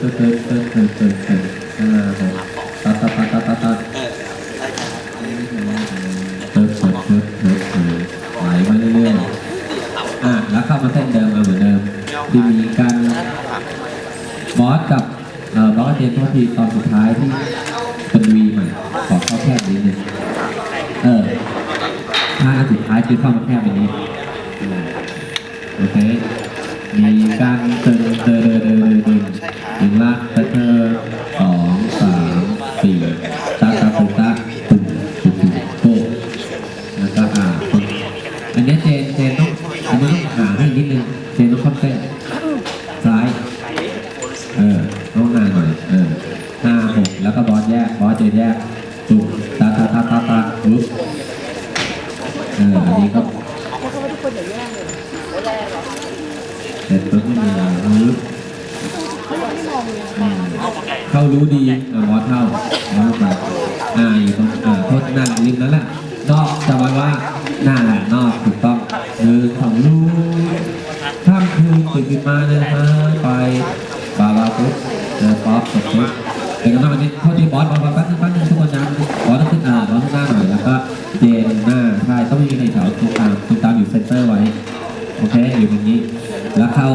ตึ๊ดตึ๊ดตึ๊ดตึ๊ดตึ๊ดตึ๊ดห้าหกตัดตัดตัดตัดตัดตัดเออได้ครับตึ๊ดตึ๊ดตึ๊ดตึ๊ดตึ๊ดไหลมาเรื่อยๆอะแล้วเข้ามาเส้นเดิมมาเหมือนเดิมที่มีการบอสกับเอ่อบอสกับเจนโทษทีตอนสุดท้ายที่เป็นวีใหม่ขอเข้าแคบนิดนึงเออถ้าอันสุดท้ายคือเข้ามาแคบแบบนี้อืมโอเคมีการเถึงละเตอร์เตอร์สองสามสี่ตาตาตาตุ่มตุ่มตุ่มโตแล้วก็อ่าอันนี้เจนเจนต้องอันนี้ต้องหาให้นิดนึงเจนต้องเข้าเส้นซ้ายเออต้องหาหน่อยเออห้าหกแล้วก็บอสแยกบอสเจนแยกตุ่มตาตาตาตาตาปึ๊บเอออันนี้ก็เพราเขาไม่ทุกคนอย่าแย่เลยแย่เหรอเสร็จปุ๊บก็มีปึ๊บ เขารู้ดีอ่หมอเท่าหมอแบบอ่าอยู่ตรงอ่าโทษนั่งริมนั้นแหละนอกจำไว้ว่าหน้าหลันอกถูกต้องหนึ่งสองลูกข้ามคืนตื่นขึ้นมาเดินมาไปบาบาปุ๊บเจอป๊อปตกปุ๊บเดี๋ยวก็ต้องอันนี้โทษทีบอสบอสบอสแป๊บนึงแป๊บนึงทุกคนนะบอสต้องขึ้นอ่าบอสต้องหน้าหน่อยแล้วก็เจนหน้าใช่ต้องมีในแถวติดตามติดตามอยู่เซ็นเตอร์ไว้โอเคอยู่ตรงนี้แล้วเข้า